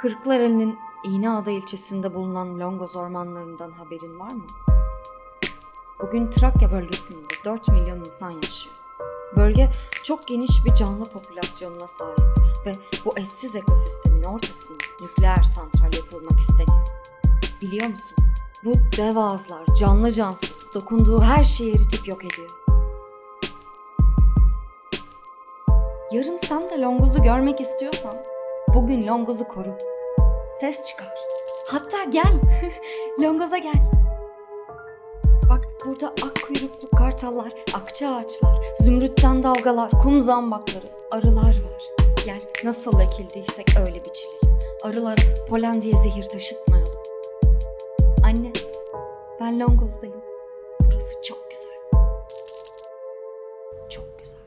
Kırklareli'nin İğneada ilçesinde bulunan Longoz ormanlarından haberin var mı? Bugün Trakya bölgesinde 4 milyon insan yaşıyor. Bölge çok geniş bir canlı popülasyonuna sahip ve bu eşsiz ekosistemin ortasına nükleer santral yapılmak isteniyor. Biliyor musun? Bu dev ağızlar canlı cansız dokunduğu her şeyi eritip yok ediyor. Yarın sen de Longoz'u görmek istiyorsan Bugün longozu koru. Ses çıkar. Hatta gel. Longoza gel. Bak burada ak kuyruklu kartallar, akça ağaçlar, zümrütten dalgalar, kum zambakları, arılar var. Gel nasıl ekildiysek öyle biçilelim. Arılar polen diye zehir taşıtmayalım. Anne, ben Longoz'dayım. Burası çok güzel. Çok güzel.